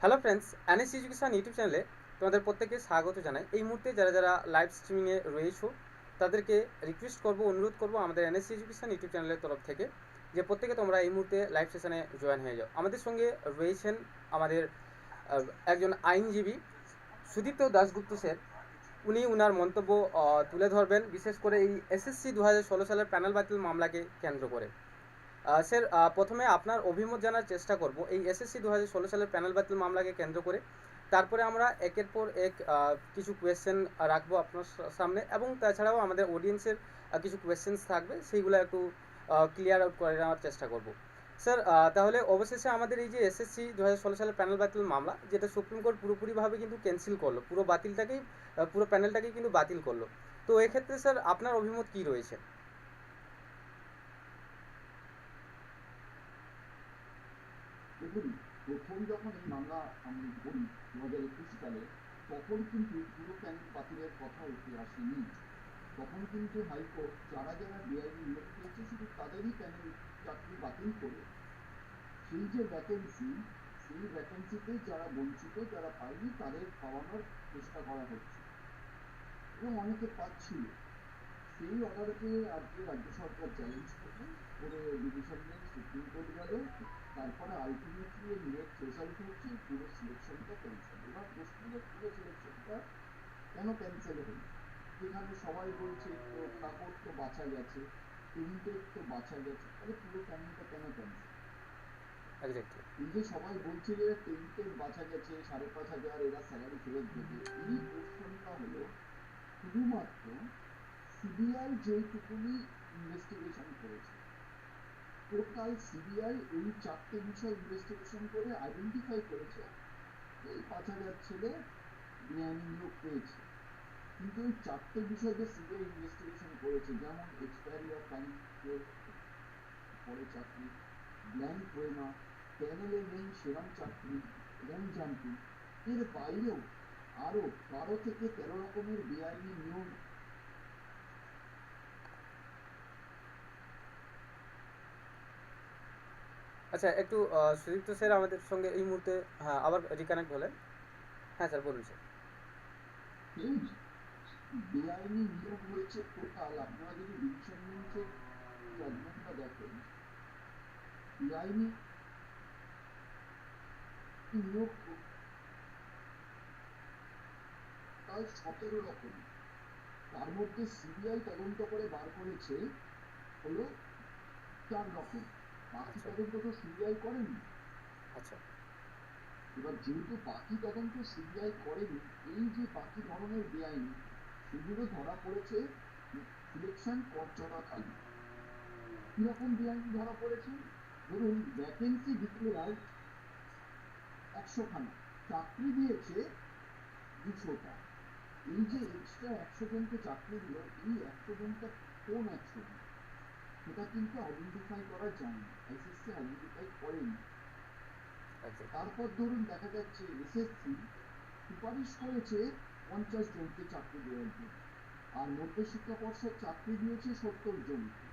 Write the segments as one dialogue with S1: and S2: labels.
S1: Hello friends NS education YouTube চ্যানেলে তোমাদের প্রত্যেককে স্বাগত জানাই। এই মুহূর্তে যারা যারা লাইভ স্ট্রিমিংয়ে রয়েছো, তাদেরকে রিকোয়েস্ট করব, অনুরোধ করব আমাদের এনএস এডুকেশন ইউটিউব চ্যানেলের তরফ থেকে যে প্রত্যেকে তোমরা এই মুহূর্তে লাইভ সেশনে জয়েন হয়ে যাও। আমাদের সঙ্গে রয়েছেন আমাদের একজন আইনজীবী সুদীপ্ত দাশগুপ্ত স্যার। উনি উনার মন্তব্য তুলে ধরবেন। বিশেষ করে এই এসএসসি দু হাজার ষোলো সালের প্যানেল বাতিল মামলাকে কেন্দ্র করে। স্যার প্রথমে আপনার অভিমত জানার চেষ্টা করব। এই এসএসসি দু হাজার ষোলো সালের প্যানেল বাতিল মামলাকে কেন্দ্র করে। তারপরে আমরা একের পর এক কিছু কোয়েশ্চেন রাখব আপনার সামনে এবং তাছাড়াও আমাদের অডিয়েন্সের কিছু কোয়েশ্চেন্স থাকবে, সেইগুলো একটু ক্লিয়ার আউট করে নেওয়ার চেষ্টা করব। স্যার তাহলে অবশেষে আমাদের এই যে এসএসসি দু হাজার ষোলো সালের প্যানেল বাতিল মামলা, যেটা সুপ্রিম কোর্ট পুরোপুরিভাবে কিন্তু ক্যান্সেল করল, পুরো বাতিলটাকেই পুরো প্যানেলটাকেই কিন্তু বাতিল করল। তো এক্ষেত্রে স্যার, আপনার অভিমত কী রয়েছে?
S2: দেখুন প্রথম যখন এই মামলা আমি করি দু হাজার একুশ সালে, তখন কিন্তু পুরো প্যানেল বাতিলের কথা উঠে আসেনি। তখন কিন্তু হাইকোর্ট যারা যারা বেআইনি নিয়োগ পেয়েছে শুধু তাদেরই প্যানেল চাকরি বাতিল করে সেই যে ভ্যাকেন্সি সেই ভ্যাকেন্সিতে যারা বঞ্চিত, যারা পায়নি, তাদের পাওয়ানোর চেষ্টা করা হচ্ছে। এবং অনেকে পাচ্ছিল। সেই অর্ডারকে আজকে রাজ্য সরকার চ্যালেঞ্জ করলেন করে ডিভিশন বেঞ্চ সুপ্রিম কোর্ট গেল তারপরে আলটিমেটলি নিয়োগ রেজাল্ট হচ্ছে পুরো সিলেকশনটা ক্যান্সেল এবার প্রশ্ন পুরো সিলেকশনটা কেন ক্যান্সেল হলো? যেখানে সবাই বলছে তো কাপড় তো বাঁচা গেছে প্রিন্টেড তো বাঁচা গেছে তাহলে পুরো প্যানেলটা কেন ক্যান্সেল এই যে সবাই বলছে যে প্রিন্টেড বাঁচা গেছে সাড়ে পাঁচ হাজার এরা স্যালারি ফেরত দেবে। এই কোশ্চেনটা হলো শুধুমাত্র সিবিআই যেটুকুনি ইনভেস্টিগেশন করেছে টোটাল সিবিআই এই চারটে বিষয় ইনভেস্টিগেশন করে আইডেন্টিফাই করেছে। এই পাঁচ হাজার ছেলে বেআইনি নিয়োগ পেয়েছে। কিন্তু এই চারটে বিষয় যে সিবিআই ইনভেস্টিগেশন করেছে। যেমন এক্সপায়ারি অফ টাইম পরে চাকরি ব্ল্যাঙ্ক ওয়েমা প্যানেলে নেই, সেরাম চাকরি র্যাঙ্ক জাম্পিং এর বাইরেও আরও বারো থেকে তেরো রকমের বেআইনি নিয়োগ
S1: আচ্ছা একটু সুদীপ্ত স্যার আমাদের সঙ্গে এই মুহূর্তে হ্যাঁ আবার রিকানেক্ট হলেন হ্যাঁ স্যার, বলুন, স্যার।
S2: সতেরো রকম। তার মধ্যে সিবিআই তদন্ত করে বার করেছে, হলো চার রকম। বাকি। তদন্ত তো সিবিআই করেনি?
S1: আচ্ছা।
S2: এবার যেহেতু বাকি তদন্ত সিবিআই করেনি এই যে বাকি ধরনের বেআইনি সেগুলো ধরা পড়েছে সিলেকশন কর চলাকালীন কীরকম বেআইনি ধরা পড়েছে? ধরুন ভ্যাকেন্সি ডিক্লেয়ার একশো খানা চাকরি দিয়েছে দুশোটা। এই যে এক্সট্রা একশো জনকে চাকরি দিল এই একশো জনটা কোন একশো জন সেটা কিন্তু আইডেন্টিফাই করা যায় না। আইসিসি আইডেন্টিফাই করেনি।
S1: একদম
S2: তারপর ধরুন দেখা যাচ্ছে এসএসসি সুপারিশ করেছে পঞ্চাশ জনকে চাকরি দেওয়ার জন্য আর মধ্য শিক্ষা পর্ষদ চাকরি দিয়েছে সত্তর জনকে।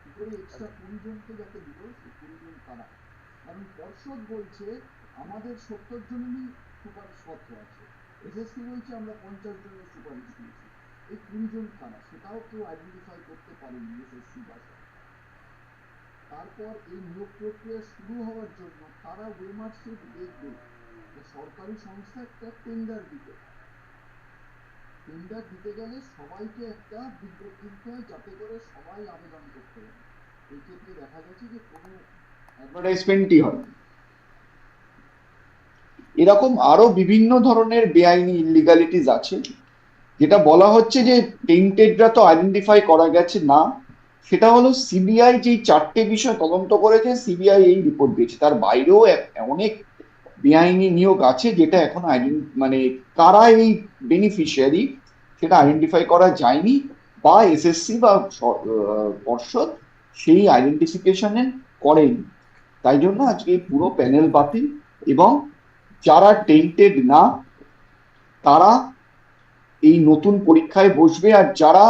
S2: কি করে এক্সট্রা কুড়ি জনকে যাতে দিল সে কুড়ি জন কারা? কারণ পর্ষদ বলছে আমাদের সত্তর জনেরই সুপারিশপত্র আছে। এসএসসি বলছে আমরা পঞ্চাশ জনের সুপারিশ দিয়েছি। এই কুড়ি জন কারা সেটাও কেউ আইডেন্টিফাই করতে পারেনি এসএসসি বাসায় তারপর এই নিয়োগ প্রক্রিয়া শুরু হওয়ার জন্য তারা ওয়েমার্কশিট দেখবে যে সরকারি সংস্থা একটা টেন্ডার দিতে টেন্ডার দিতে গেলে সবাইকে একটা বিজ্ঞপ্তি দিতে হয় যাতে করে সবাই আবেদন করতে পারে। এই ক্ষেত্রে দেখা গেছে যে কোনো
S3: অ্যাডভার্টাইজমেন্টই হয়। এরকম আরও বিভিন্ন ধরনের বেআইনি ইলিগালিটিস আছে। যেটা বলা হচ্ছে যে টেন্টেডরা তো আইডেন্টিফাই করা গেছে না, সেটা হলো সিবিআই যেই চারটে বিষয় তদন্ত করেছে সিবিআই এই রিপোর্ট দিয়েছে। তার বাইরেও অনেক বেআইনি নিয়োগ আছে যেটা এখন মানে কারা এই বেনিফিশিয়ারি সেটা আইডেন্টিফাই করা যায়নি, বা এসএসসি বা পর্ষদ সেই আইডেন্টিফিকেশনে করেনি। তাই জন্য আজকে পুরো প্যানেল বাতিল এবং যারা টেন্টেড না, তারা এই নতুন পরীক্ষায় বসবে আর যারা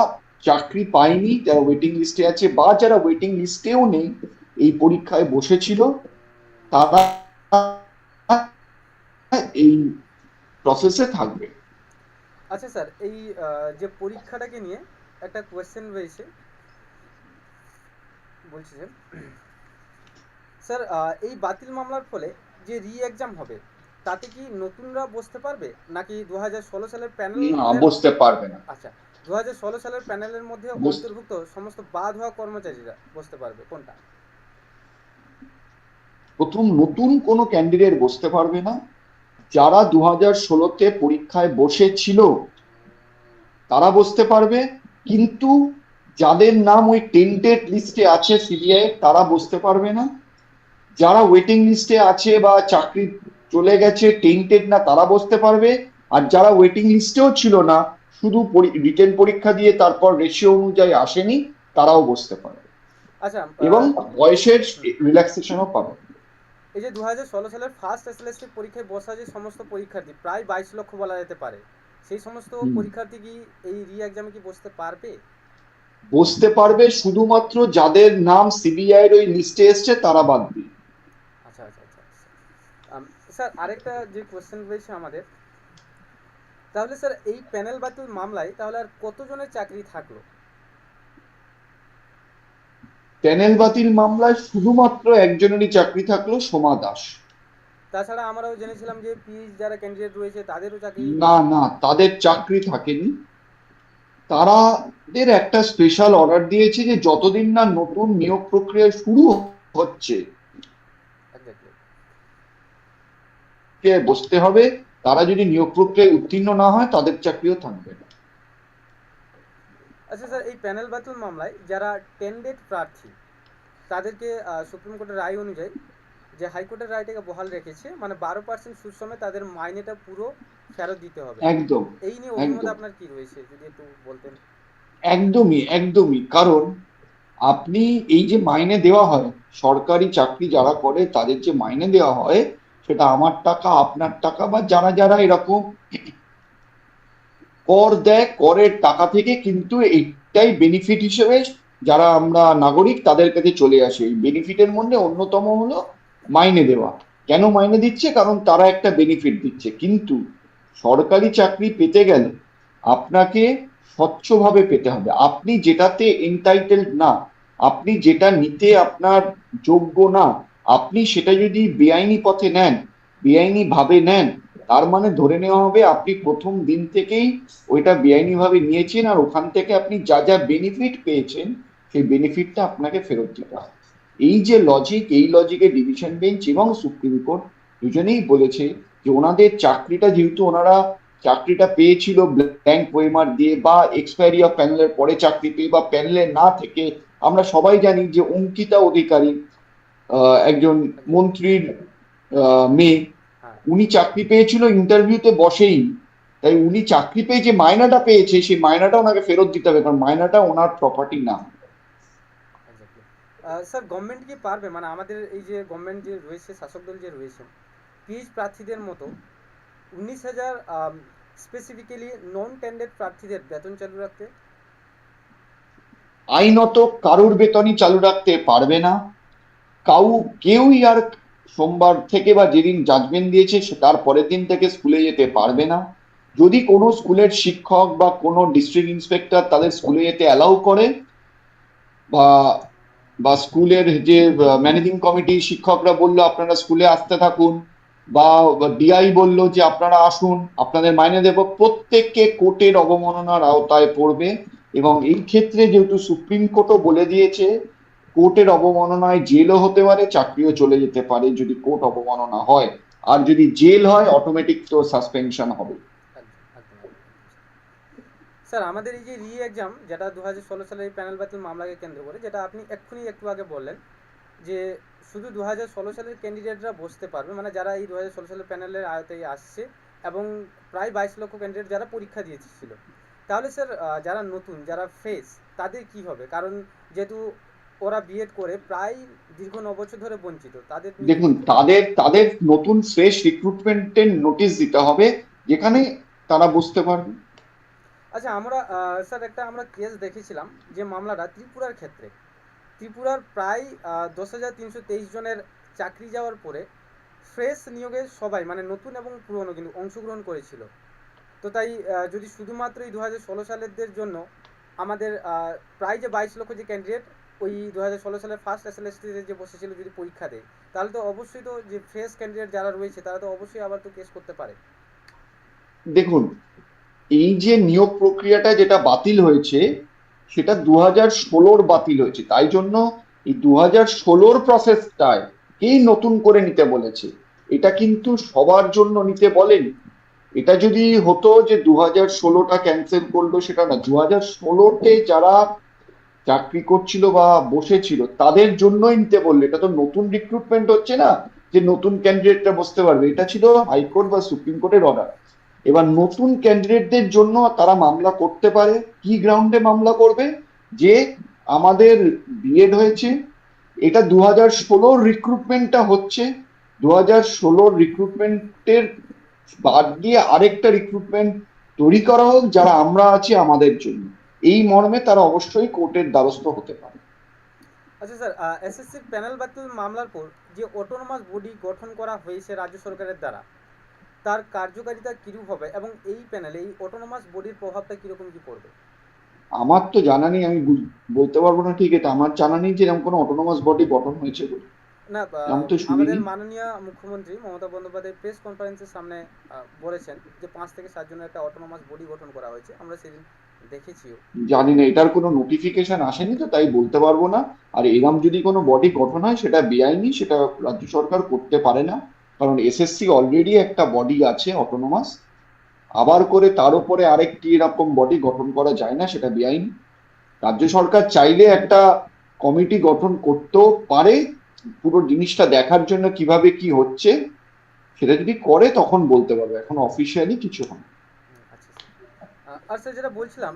S3: চাকরি পায়নি যারা ওয়েটিং লিস্টে আছে বা যারা ওয়েটিং লিস্টেও নেই এই পরীক্ষায় বসেছিল তারা
S2: এই প্রসেসে থাকবে।
S1: আচ্ছা স্যার এই যে পরীক্ষাটাকে নিয়ে একটা কোয়েশ্চেন রয়েছে বলছি স্যার এই বাতিল মামলার ফলে যে রি এক্সাম হবে তাতে কি নতুনরা বসতে পারবে? নাকি দু সালের প্যানেল
S2: বসতে পারবে না।
S1: আচ্ছা দু সালের প্যানেলের মধ্যে অন্তর্ভুক্ত সমস্ত বাদ হওয়া কর্মচারীরা বসতে পারবে কোনটা?
S2: প্রথম নতুন কোনো ক্যান্ডিডেট বসতে পারবে না। যারা দু হাজার ষোলোতে পরীক্ষায় বসেছিল তারা বসতে পারবে। কিন্তু যাদের নাম ওই টেন্টেড লিস্টে আছে সিবিআই তারা বসতে পারবে না। যারা ওয়েটিং লিস্টে আছে বা চাকরি চলে গেছে টেন্টেড না তারা বসতে পারবে। আর যারা ওয়েটিং লিস্টেও ছিল না শুধু রিটেন পরীক্ষা দিয়ে তারপর রেশিও অনুযায়ী আসেনি তারাও বসতে পারবে।
S1: আচ্ছা
S2: এবং বয়সের রিল্যাক্সেশনও পাবে।
S1: এই যে দুহাজার ষোলো সালের ফার্স্ট এসএলএসটি পরীক্ষায় বসা যে সমস্ত পরীক্ষার্থী প্রায় বাইশ লক্ষ বলা যেতে পারে। সেই সমস্ত পরীক্ষার্থী কি এই রি এক্সামে কি বসতে পারবে?
S2: বসতে পারবে শুধুমাত্র যাদের নাম সিবিআই এর ওই লিস্টে এসছে তারা বাদ দিয়ে
S1: আচ্ছা আচ্ছা আচ্ছা আচ্ছা। আম, স্যার আরেকটা যে কোয়েশ্চেন রয়েছে আমাদের তাহলে স্যার এই প্যানেল বাতিল মামলায় তাহলে আর কতজনের চাকরি থাকল?
S2: প্যানেল বাতিল মামলায় শুধুমাত্র একজনেরই চাকরি থাকল সোমা দাস।
S1: তাছাড়া আমরাও জেনেছিলাম যে পিএইচ যারা ক্যান্ডিডেট রয়েছে তাদেরও চাকরি
S2: না না তাদের চাকরি থাকেনি। তারাদের একটা স্পেশাল অর্ডার দিয়েছে যে যতদিন না নতুন নিয়োগ প্রক্রিয়া শুরু হচ্ছে কে বসতে হবে তারা যদি নিয়োগ প্রক্রিয়ায় উত্তীর্ণ না হয় তাদের চাকরিও থাকবে না।
S1: আচ্ছা স্যার এই প্যানেল বাতিল মামলায় যারা টেন্ডেড প্রার্থী তাদেরকে সুপ্রিম কোর্টের রায় অনুযায়ী যে হাইকোর্টের রায়টাকে বহাল রেখেছে মানে বারো পার্সেন্ট সুদ সময় তাদের মাইনেটা পুরো ফেরত দিতে হবে।
S2: একদম
S1: এই নিয়ে অভিমত আপনার কি রয়েছে যদি একটু বলতেন?
S2: একদমই একদমই কারণ আপনি এই যে মাইনে দেওয়া হয় সরকারি চাকরি যারা করে তাদের যে মাইনে দেওয়া হয় সেটা আমার টাকা, আপনার টাকা বা যারা যারা এরকম কর দেয়, করের টাকা থেকে কিন্তু এইটাই বেনিফিট হিসেবে যারা আমরা নাগরিক তাদের কাছে চলে আসে। এই বেনিফিটের মধ্যে অন্যতম হলো মাইনে দেওয়া। কেন মাইনে দিচ্ছে? কারণ তারা একটা বেনিফিট দিচ্ছে। কিন্তু সরকারি চাকরি পেতে গেলে আপনাকে স্বচ্ছভাবে পেতে হবে। আপনি যেটাতে এন্টাইটেলড না, আপনি যেটা নিতে আপনার যোগ্য না আপনি সেটা যদি বেআইনি পথে নেন, বেআইনি ভাবে নেন, তার মানে ধরে নেওয়া হবে আপনি প্রথম দিন থেকেই ওইটা বেআইনি ভাবে নিয়েছেন আর ওখান থেকে আপনি যা যা বেনিফিট পেয়েছেন, সেই বেনিফিটটা আপনাকে ফেরত দিতে হবে। এই যে লজিক এই লজিকে ডিভিশন বেঞ্চ এবং সুপ্রিম কোর্ট দুজনেই বলেছে যে ওনাদের চাকরিটা যেহেতু ওনারা চাকরিটা পেয়েছিল ব্ল্যাঙ্ক ওয়েমার দিয়ে বা এক্সপায়ারি অফ প্যানেলের পরে চাকরি পেয়ে বা প্যানেলে না থেকে, আমরা সবাই জানি যে অঙ্কিতা অধিকারী একজন মন্ত্রীর মেয়ে
S1: হ্যাঁ।
S2: উনি চাকরি পেয়েছিল ইন্টারভিউতে বসেই। তাই উনি চাকরি পেয়ে যে মায়নাটা পেয়েছে সেই মায়নাটা ওনাকে ফেরত দিতে হবে কারণ মায়নাটা ওনার প্রপার্টি না.
S1: স্যার গভর্নমেন্ট কি পারবে? মানে আমাদের এই যে গভর্নমেন্ট যে রয়েছে শাসক দল যে রয়েছে পিএইচ প্রার্থীদের মতো উনিশ হাজার স্পেসিফিক্যালি নন টেন্ডেড প্রার্থীদের বেতন চালু রাখতে?
S2: আইনত কারুর বেতনই চালু রাখতে পারবে না। কাউ কেউই আর সোমবার থেকে বা যেদিন জাজমেন্ট দিয়েছে তার পরের দিন থেকে স্কুলে যেতে পারবে না। যদি কোনো স্কুলের শিক্ষক বা কোনো ডিস্ট্রিক্ট ইন্সপেক্টর তাদের স্কুলে যেতে অ্যালাউ করে, বা বা স্কুলের যে ম্যানেজিং কমিটি শিক্ষকরা বলল, আপনারা স্কুলে আসতে থাকুন। বা ডিআই বলল যে, আপনারা আসুন। আপনাদের মাইনে দেব। প্রত্যেককে কোর্টের অবমাননার আওতায় পড়বে। এবং এই ক্ষেত্রে যেহেতু সুপ্রিম কোর্টও বলে দিয়েছে কোর্টের অবমাননায় জেলও হতে পারে, চাকরিও চলে যেতে পারে যদি কোর্ট অবমাননা হয়। আর যদি জেল হয় অটোমেটিক তো সাসপেনশন হবে।
S1: স্যার, আমাদের এই যে রি এক্সাম যেটা দু হাজার ষোলো সালের প্যানেল বাতিল মামলাকে কেন্দ্র করে, যেটা আপনি এক্ষুনি একটু আগে বললেন, যে শুধু দু হাজার ষোলো সালের ক্যান্ডিডেটরা বসতে পারবে মানে যারা এই দু হাজার ষোলো সালের প্যানেলের আয়তায় আসছে, এবং প্রায় বাইশ লক্ষ ক্যান্ডিডেট যারা পরীক্ষা দিয়েছিল। তাহলে স্যার যারা নতুন, যারা ফ্রেশ তাদের কি হবে? কারণ যেহেতু ওরা বিএড করে প্রায় দীর্ঘ ন বছর ধরে বঞ্চিত। তাদের
S2: দেখুন তাদের তাদের নতুন ফ্রেশ রিক্রুটমেন্টের নোটিশ দিতে হবে যেখানে তারা বুঝতে পারবে।
S1: আচ্ছা আমরা স্যার একটা আমরা কেস দেখেছিলাম যে মামলাটা ত্রিপুরার ক্ষেত্রে। ত্রিপুরার প্রায় দশ হাজার তিনশো তেইশ জনের চাকরি যাওয়ার পরে ফ্রেশ নিয়োগে সবাই মানে নতুন এবং পুরনো কিন্তু অংশগ্রহণ করেছিল। তো তাই যদি শুধুমাত্র এই দু হাজার ষোলো সালেরদের জন্য আমাদের প্রায় যে বাইশ লক্ষ যে ক্যান্ডিডেট ওই দু হাজার ষোলো সালের ফার্স্ট এস এল যে বসেছিল যদি পরীক্ষা দেয়, তাহলে তো অবশ্যই তো যে ফ্রেশ ক্যান্ডিডেট যারা রয়েছে, তারা তো অবশ্যই আবার তো কেস করতে পারে।
S2: দেখুন, এই যে নিয়োগ প্রক্রিয়াটা যেটা বাতিল হয়েছে, সেটা দু হাজার ষোলোর বাতিল হয়েছে। তাই জন্য এই দু হাজার ষোলোর প্রসেসটায় কেই নতুন করে নিতে বলেছে, এটা কিন্তু সবার জন্য নিতে বলেন। এটা যদি হতো যে দু হাজার ষোলোটা ক্যান্সেল করল সেটা না দু হাজার ষোলোতে যারা চাকরি করছিল বা বসেছিল, তাদের জন্যই নিতে বললে। এটা তো নতুন রিক্রুটমেন্ট হচ্ছে না, যে নতুন ক্যান্ডিডেটরা বসতে পারবে। এটা ছিল হাইকোর্ট বা সুপ্রিম কোর্টের অর্ডার এবার নতুন ক্যান্ডিডেটদের জন্য তারা মামলা করতে পারে, কি গ্রাউন্ডে মামলা করবে? যে আমাদের বিএড হয়েছে, এটা দু হাজার ষোলোর রিক্রুটমেন্টটা হচ্ছে। দু হাজার ষোলোর রিক্রুটমেন্টের বাদ দিয়ে আরেকটা রিক্রুটমেন্ট তৈরি করা হোক, যারা আমরা আছি আমাদের জন্য। এই মর্মে তারা অবশ্যই কোর্টের দ্বারস্থ হতে পারে।
S1: আচ্ছা স্যার এসএসসির প্যানেল বাতিল মামলার পর যে অটোনোমাস বডি গঠন করা হয়েছে রাজ্য সরকারের দ্বারা তার কার্যকারিতা কিরূপ হবে এবং এই প্যানেলে এই অটোনোমাস বডির প্রভাবটা কীরকম কি পড়বে?
S2: আমার তো জানা নেই আমি বলতে পারব না ঠিক এটা। আমার জানা নেই যে এরকম কোনো অটোনোমাস বডি গঠন হয়েছে বলে।
S1: না। আমাদের মাননীয় মুখ্যমন্ত্রী মমতা বন্দ্যোপাধ্যায় প্রেস কনফারেন্সের সামনে বলেছেন যে পাঁচ থেকে সাত জনের একটা অটোনোমাস বডি গঠন করা হয়েছে। আমরা সেদিন
S2: জানি না, এটার কোনো নোটিফিকেশন আসেনি তো, তাই বলতে পারব না। আর এরম যদি কোনো বডি গঠন হয়, সেটা বেআইনি, সেটা রাজ্য সরকার করতে পারে না। কারণ এসএসসি অলরেডি একটা বডি আছে অটোনোমাস আবার করে তার উপরে আরেকটি এরকম বডি গঠন করা যায় না, সেটা বেআইনি। রাজ্য সরকার চাইলে একটা কমিটি গঠন করতেও পারে। পুরো জিনিসটা দেখার জন্য কীভাবে কি হচ্ছে, সেটা যদি করে, তখন বলতে পারবে। এখন অফিসিয়ালি কিছু হয় না।
S1: হুম, আচ্ছা স্যার আহ, আর স্যার যেটা বলছিলাম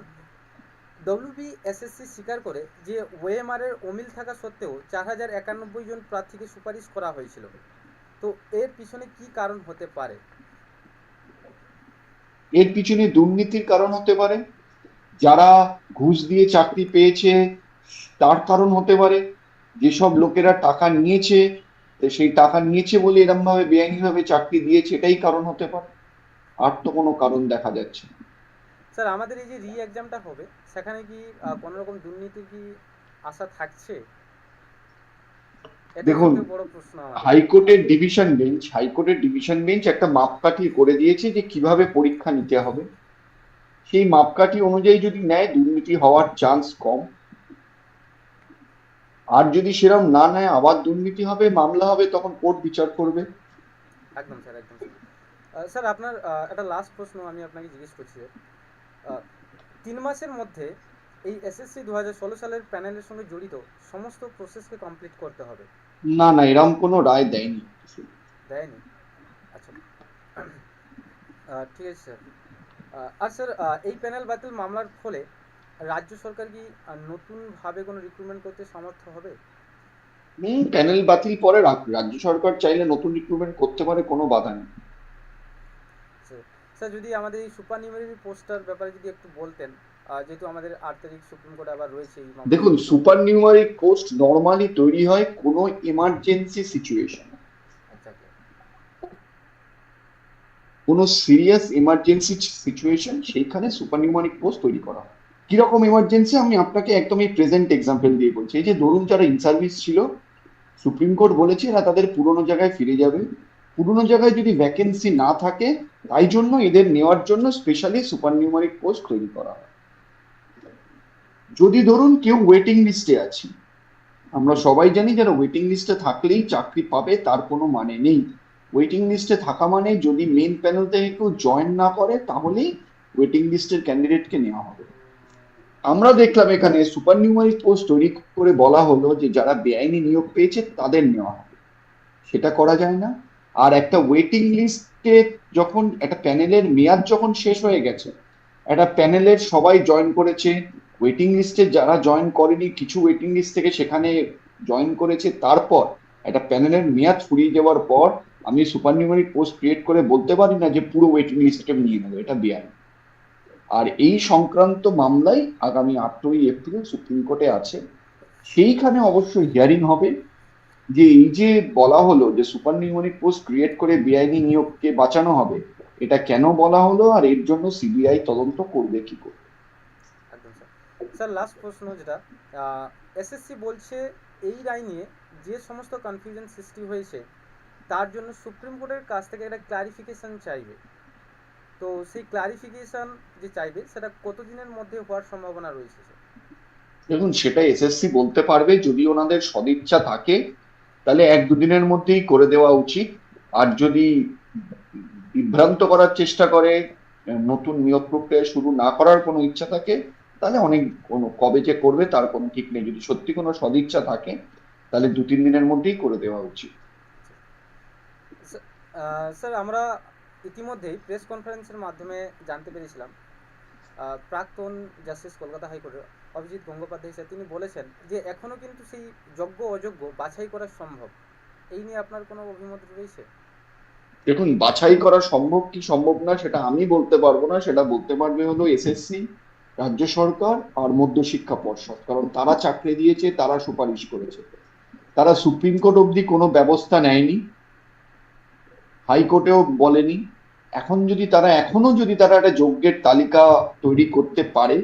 S1: ডব্লিউবি এসএসসি স্বীকার করে যে ওএমআর এর অমিল থাকা সত্ত্বেও চার হাজার একানব্বই জন প্রার্থীকে সুপারিশ করা হয়েছিল। তো এর পিছনে কি কারণ হতে পারে?
S2: এর পিছনে দুর্নীতির কারণ হতে পারে। যারা ঘুষ দিয়ে চাকরি পেয়েছে, তার কারণ হতে পারে। যেসব লোকেরা টাকা নিয়েছে সেই টাকা নিয়েছে বলে এরম ভাবে বেআইনি ভাবে চাকরি দিয়েছে, এটাই কারণ হতে পারে। আর তো কোনো কারণ দেখা যাচ্ছে না।
S1: স্যার আমাদের এই যে রি এক্সামটা হবে সেখানে কি কোনো রকম দুর্নীতির কি আশা থাকছে?
S2: দেখুন। হাইকোর্টের ডিভিশন বেঞ্চ হাইকোর্টের ডিভিশন বেঞ্চ একটা মাপকাঠি করে দিয়েছে যে কীভাবে পরীক্ষা নিতে হবে। সেই মাপকাঠি অনুযায়ী যদি নেয় দুর্নীতি হওয়ার চান্স কম। আর যদি সেরকম না নেয় আবার দুর্নীতি হবে মামলা হবে তখন কোর্ট বিচার করবে।
S1: একদম স্যার একদম স্যার। আপনার একটা লাস্ট প্রশ্ন আমি আপনাকে জিজ্ঞেস করছি তিন মাসের মধ্যে এই এসএসসি দু হাজার ষোলো সালের প্যানেলের সঙ্গে জড়িত সমস্ত প্রসেসকে কমপ্লিট করতে হবে।
S2: না না এরকম কোনো রায় দেয়নি।
S1: দেয়নি? আচ্ছা। ঠিক আছে স্যার। আর স্যার এই প্যানেল বাতিল মামলার ফলে রাজ্য সরকার কি নতুনভাবে কোনো রিক্রুটমেন্ট করতে সমর্থ হবে?
S2: প্যানেল বাতিল পরে রাজ্য সরকার চাইলে নতুন রিক্রুটমেন্ট করতে পারে কোনো বাধা নেই।
S1: স্যার যদি আমাদের এই সুপার নিউমারি পোস্টার ব্যাপারে যদি একটু বলতেন যেহেতু আমাদের আট তারিখ সুপ্রিম কোর্টে আবার রয়েছে।
S2: দেখুন সুপার নিউমারিক পোস্ট নর্মালি তৈরি হয় কোনো ইমার্জেন্সি সিচুয়েশন
S1: আচ্ছা আচ্ছা।
S2: কোনো সিরিয়াস ইমার্জেন্সি সিচুয়েশন সেইখানে সুপার নিউমারিক পোস্ট তৈরি করা হয়। কীরকম ইমার্জেন্সি আমি আপনাকে একদম এই প্রেজেন্ট এক্সাম্পল দিয়ে বলছি। এই যে ধরুন যারা ইন সার্ভিস ছিল সুপ্রিম কোর্ট বলেছে এরা তাদের পুরনো জায়গায় ফিরে যাবে। পুরনো জায়গায় যদি ভ্যাকেন্সি না থাকে, তাই জন্য এদের নেওয়ার জন্য স্পেশালি সুপার নিউমারিক পোস্ট তৈরি করা হয়। যদি ধরুন কেউ ওয়েটিং লিস্টে আছে, আমরা সবাই জানি যারা ওয়েটিং লিস্টে থাকলেই চাকরি পাবে, তার কোনো মানে নেই। ওয়েটিং লিস্টে থাকা মানে যদি মেন প্যানেল থেকে কেউ জয়েন না করে, তাহলেই ওয়েটিং লিস্টের ক্যান্ডিডেটকে নেওয়া হবে। আমরা দেখলাম এখানে সুপার নিউমারিক পোস্ট তৈরি করে বলা হলো যে যারা বেআইনি নিয়োগ পেয়েছে, তাদের নেওয়া হবে। সেটা করা যায় না। আর একটা ওয়েটিং লিস্টে যখন, একটা প্যানেলের মেয়াদ যখন শেষ হয়ে গেছে, একটা প্যানেলের সবাই জয়েন করেছে ওয়েটিং লিস্টে যারা জয়েন করেনি, কিছু ওয়েটিং লিস্ট থেকে সেখানে জয়েন করেছে, তারপর একটা প্যানেলের মেয়াদ ফুরিয়ে যাওয়ার পর আমি সুপার নিউমারিক পোস্ট ক্রিয়েট করে বলতে পারি না যে পুরো ওয়েটিং লিস্টকে নিয়ে নেব, এটা বেআইনি। আর এই সংক্রান্ত মামলায় আগামী আটই এপ্রিল সুপ্রিম কোর্টে আছে, সেইখানে অবশ্যই হিয়ারিং হবে। যে এই যে বলা হলো যে সুপার নিউমনিক পোস্ট ক্রিয়েট করে বেআইনি নিয়োগকে বাঁচানো হবে এটা কেন বলা হলো আর এর জন্য সিবিআই তদন্ত করবে কি করে?
S1: স্যার। লাস্ট প্রশ্ন যেটা এসএসসি বলছে এই রায় নিয়ে যে সমস্ত কনফিউশন সৃষ্টি হয়েছে তার জন্য সুপ্রিম কোর্টের কাছ থেকে একটা ক্লারিফিকেশন চাইবে। তো সেই ক্লারিফিকেশন যে চাইবে সেটা কতদিনের মধ্যে হওয়ার সম্ভাবনা রয়েছে
S2: দেখুন সেটা এসএসসি বলতে পারবে যদি ওনাদের সদিচ্ছা থাকে তাহলে এক দুদিনের মধ্যেই করে দেওয়া উচিত। আর যদি বিভ্রান্ত করার চেষ্টা করে, নতুন নিয়োগ প্রক্রিয়া শুরু না করার কোনো ইচ্ছা থাকে, তাহলে অনেক কোনো, কবে যে করবে তার কোনো ঠিক নেই। যদি সত্যি কোনো সদিচ্ছা থাকে, তাহলে দু তিন দিনের মধ্যেই করে দেওয়া উচিত।
S1: স্যার আমরা ইতিমধ্যেই প্রেস কনফারেন্সের মাধ্যমে জানতে পেরেছিলাম প্রাক্তন জাস্টিস কলকাতা হাইকোর্টের অভিজিৎ গঙ্গোপাধ্যায় স্যার, তিনি বলেছেন যে এখনও কিন্তু সেই যোগ্য অযোগ্য বাছাই করা সম্ভব। এই নিয়ে আপনার কোনো অভিমত রয়েছে?
S2: দেখুন, বাছাই করা সম্ভব কি সম্ভব না সেটা আমি বলতে পারব না, সেটা বলতে পারবে হলো এসএসসি, রাজ্য সরকার আর মধ্যশিক্ষা পর্ষদ। কারণ তারা চাকরি দিয়েছে, তারা সুপারিশ করেছে। তারা সুপ্রিম কোর্ট অবধি কোনো ব্যবস্থা নেয়নি, হাইকোর্টেও বলেনি। এখন যদি তারা, এখনও যদি তারা একটা যোগ্যের তালিকা তৈরি করতে পারে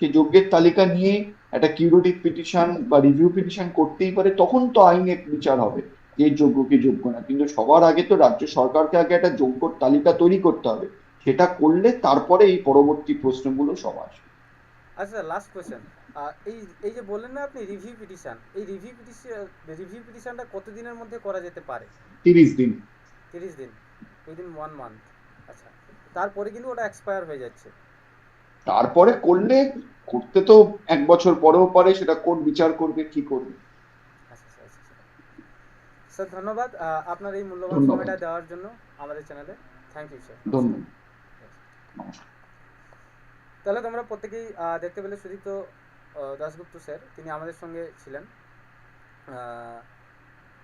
S2: সেই যজ্ঞের তালিকা নিয়ে একটা কিউরেটিভ পিটিশন বা রিভিউ পিটিশন করতেই পারে তখন তো আইনে বিচার হবে যে যোগ্য কি যোগ্য না। কিন্তু সবার আগে তো রাজ্য সরকারকে আগে একটা যোগ্য তালিকা তৈরি করতে হবে। সেটা করলে তারপরে এই পরবর্তী প্রশ্নগুলো সব আসবে।
S1: আচ্ছা লাস্ট কোয়েশ্চেন এই এই যে বললেন না আপনি রিভিউ পিটিশন এই রিভিউ পিটিশন রিভিউ পিটিশনটা কতদিনের মধ্যে করা যেতে পারে?
S2: তিরিশ দিন।
S1: তিরিশ দিন উইদিন ওয়ান মান্থ আচ্ছা তারপরে কিন্তু ওটা এক্সপায়ার হয়ে যাচ্ছে।
S2: তারপরে করলে করতে তো এক বছর পরেও পারে সেটা কোর্ট বিচার করবে কি করবে?
S1: স্যার ধন্যবাদ আপনার এই মূল্যবান। সময়টা দেওয়ার জন্য আমাদের চ্যানেলে। থ্যাংক ইউ স্যার
S2: ধন্যবাদ।
S1: তাহলে তোমরা প্রত্যেকেই দেখতে পেলে সুদীপ্ত দাশগুপ্ত স্যার তিনি আমাদের সঙ্গে ছিলেন।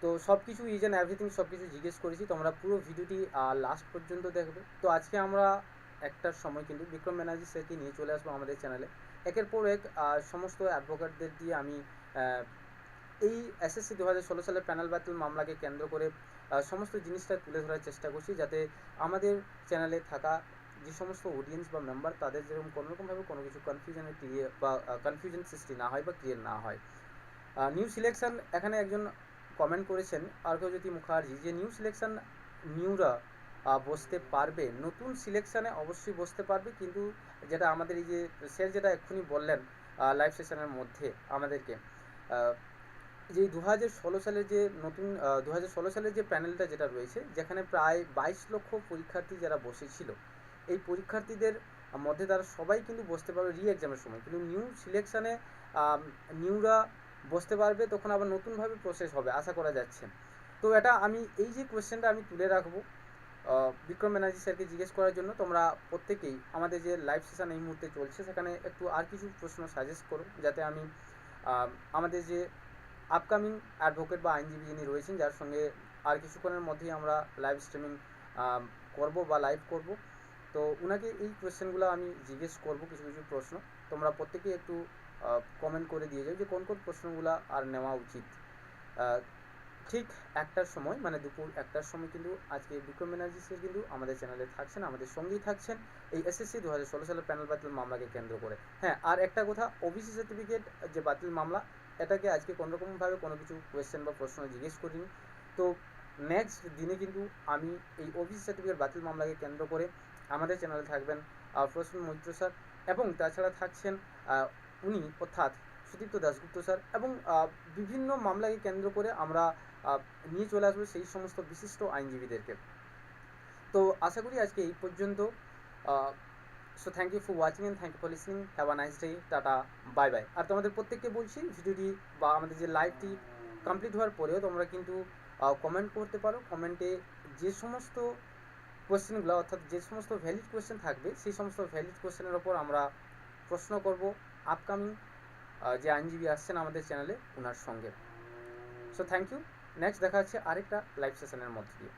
S1: তো সব কিছু ইজ অ্যান্ড এভরিথিং সব কিছু জিজ্ঞেস করেছি তোমরা পুরো ভিডিওটি লাস্ট পর্যন্ত দেখবে। তো আজকে আমরা একটার সময় কিন্তু বিক্রম ব্যানার্জি স্যারকে নিয়ে চলে আসব আমাদের চ্যানেলে। একের পর এক সমস্ত অ্যাডভোকেটদের দিয়ে আমি এই এসএসসি দু হাজার ষোলো সালের প্যানেল বাতিল মামলাকে কেন্দ্র করে সমস্ত জিনিসটা তুলে ধরার চেষ্টা করছি যাতে আমাদের চ্যানেলে থাকা যে সমস্ত অডিয়েন্স বা মেম্বার তাদের যেরকম কোনো রকমভাবে কোনো কিছু কনফিউশনের ক্রিয়ে বা কনফিউশন সৃষ্টি না হয় বা ক্রিয়েট না হয়। নিউ সিলেকশন এখানে একজন কমেন্ট করেছেন অর্ঘজ্যোতি মুখার্জি যে নিউ সিলেকশন নিউরা বসতে পারবে। নতুন সিলেকশানে অবশ্যই বসতে পারবে, কিন্তু যেটা আমাদের এই যে স্যার যেটা এক্ষুনি বললেন লাইভ সেশনের মধ্যে আমাদেরকে যে দু হাজার ষোলো সালের যে নতুন দু হাজার ষোলো সালের যে প্যানেলটা যেটা রয়েছে, যেখানে প্রায় বাইশ লক্ষ পরীক্ষার্থী যারা বসেছিল, এই পরীক্ষার্থীদের মধ্যে তারা সবাই কিন্তু বসতে পারবে রি এক্সামের সময়। কিন্তু নিউ সিলেকশানে নিউরা বসতে পারবে, তখন আবার নতুনভাবে প্রসেস হবে, আশা করা যাচ্ছে। তো এটা আমি, এই যে কোয়েশ্চেনটা আমি তুলে রাখব বিক্রম ব্যানার্জি স্যারকে জিজ্ঞেস করার জন্য তোমরা প্রত্যেকেই আমাদের যে লাইভ সেশন এই মুহূর্তে চলছে, সেখানে একটু আর কিছু প্রশ্ন সাজেস্ট করো, যাতে আমি আমাদের যে আপকামিং অ্যাডভোকেট বা আইনজীবী যিনি রয়েছেন, যার সঙ্গে আর কিছুক্ষণের মধ্যেই আমরা লাইভ স্ট্রিমিং করব বা লাইভ করব। তো ওনাকে এই কোয়েশ্চেনগুলো আমি জিজ্ঞেস করব, কিছু কিছু প্রশ্ন। তোমরা প্রত্যেকেই একটু কমেন্ট করে দিয়ে যাও যে কোন কোন প্রশ্নগুলো আর নেওয়া উচিত। ঠিক একটার সময় মানে দুপুর একটার সময় কিন্তু আজকে বিক্রম ব্যানার্জি স্যার কিন্তু আমাদের চ্যানেলে থাকছেন, আমাদের সঙ্গেই থাকছেন এই এসএসসি দু হাজার ষোলো সালের প্যানেল বাতিল মামলাকে কেন্দ্র করে। হ্যাঁ আর একটা কথা ওবিসি সার্টিফিকেট যে বাতিল মামলা, এটাকে আজকে কোনোরকমভাবে কোনো কিছু কোয়েশ্চেন বা প্রশ্ন জিজ্ঞেস করিনি। তো নেক্সট দিনে কিন্তু আমি এই ওবিসি সার্টিফিকেট বাতিল মামলাকে কেন্দ্র করে আমাদের চ্যানেলে থাকবেন প্রসূন মৈত্র স্যার এবং তাছাড়া থাকছেন উনি অর্থাৎ সুদীপ্ত দাশগুপ্ত স্যার এবং বিভিন্ন মামলাকে কেন্দ্র করে আমরা নিয়ে চলে আসব সেই সমস্ত বিশিষ্ট আইনজীবীদেরকে। তো আশা করি আজকে এই পর্যন্ত so thank you for watching and thank you for listening have a nice day tata bye bye আর তোমাদের প্রত্যেককে বলছি, ভিডিওটি বা আমাদের যে লাইভটি কমপ্লিট হওয়ার পরেও তোমরা কিন্তু কমেন্ট করতে পারো। কমেন্টে যে সমস্ত কোয়েশ্চেনগুলো অর্থাৎ যে সমস্ত ভ্যালিড কোয়েশ্চেন থাকবে, সেই সমস্ত ভ্যালিড কোয়েশ্চেনের ওপর আমরা প্রশ্ন করব আপকামিং যে আইনজীবী আসছেন আমাদের চ্যানেলে ওনার সঙ্গে। সো থ্যাংক ইউ নেক্সট দেখা যাচ্ছে আরেকটা লাইভ সেশনের মধ্যে দিয়ে।